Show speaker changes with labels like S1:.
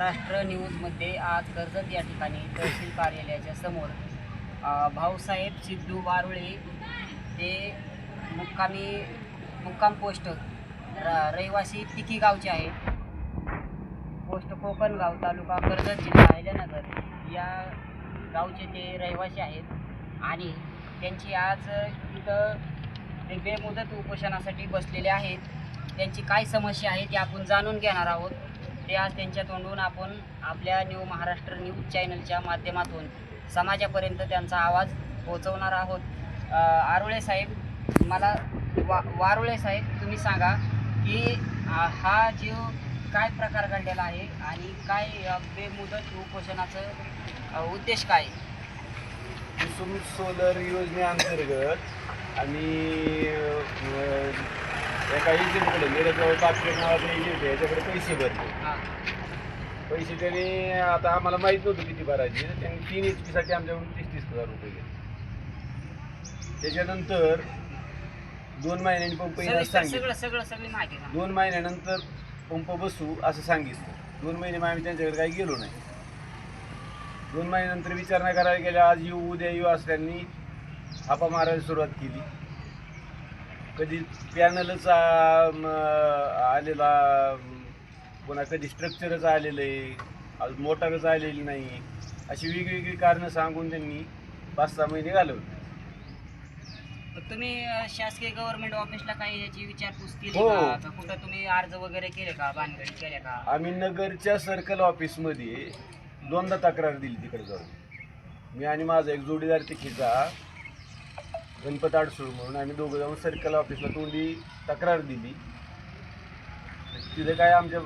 S1: महाराष्ट्र न्यूजमध्ये आज कर्जत या ठिकाणी तहसील कार्यालयाच्या समोर भाऊसाहेब सिद्धू वारुळे ते मुक्कामी मुक्काम पोस्ट र रहिवासी तिकी गावचे आहेत. पोस्ट कोकणगाव तालुका कर्जत जिल्हा अहिल्यानगर या गावचे ते रहिवासी आहेत आणि त्यांची आज इथं ते बेमुदत उपोषणासाठी बसलेले आहेत. त्यांची काय समस्या आहे ती आपण जाणून घेणार आहोत. ते आज त्यांच्या तोंडून आपण आपल्या न्यू महाराष्ट्र न्यूज चॅनलच्या माध्यमातून समाजापर्यंत त्यांचा आवाज पोहोचवणार आहोत. आरुळे आरोळे साहेब मला वा वारुळे साहेब तुम्ही सांगा की हा जीव काय प्रकार घडलेला आहे आणि काय बेमुदत उपोषणाचं उद्देश काय?
S2: कुसुम सोलर योजनेअंतर्गत आणि एका एजंटकडे मिरजवळ बापके नावाचं एजंट आहे याच्याकडे पैसे भरले. पैसे त्याने आता आम्हाला माहीत नव्हतं किती भरायचे. त्यांनी तीन एच पीसाठी आमच्याकडून तीस तीस हजार रुपये घेतले. त्याच्यानंतर दोन महिन्यांनी पंप
S1: सविस्तर
S2: सांगितलं.
S1: सगळं सगळं सगळी माहिती सांगा.
S2: दोन महिन्यानंतर पंप बसू असं सांगितलं. दोन महिने मग आम्ही त्यांच्याकडे काही गेलो नाही. दोन महिन्यानंतर विचारणा करायला गेल्या आज येऊ उद्या येऊ असल्यानी थापा मारायला सुरुवात केली. कधी पॅनलच आलेला पुन्हा कधी स्ट्रक्चरच आलेलं आहे. आज मोटारच आलेली नाही. अशी वेगवेगळी कारणं सांगून त्यांनी पाच सहा महिने घालवले.
S1: तुम्ही शासकीय गव्हर्नमेंट ऑफिसला काही याची विचारपूस केली
S2: हो.
S1: का? का कुठं तुम्ही अर्ज वगैरे केले का? बांधगडी केल्या का?
S2: आम्ही नगरच्या सर्कल ऑफिसमध्ये दोनदा तक्रार दिली तिकडे जाऊन. मी आणि माझा एक जोडीदार तिकीचा गणपत आडसूळ म्हणून आम्ही दोघं जाऊन सर्कल ऑफिसला तोंडी तक्रार दिली. तिथे काय आमच्या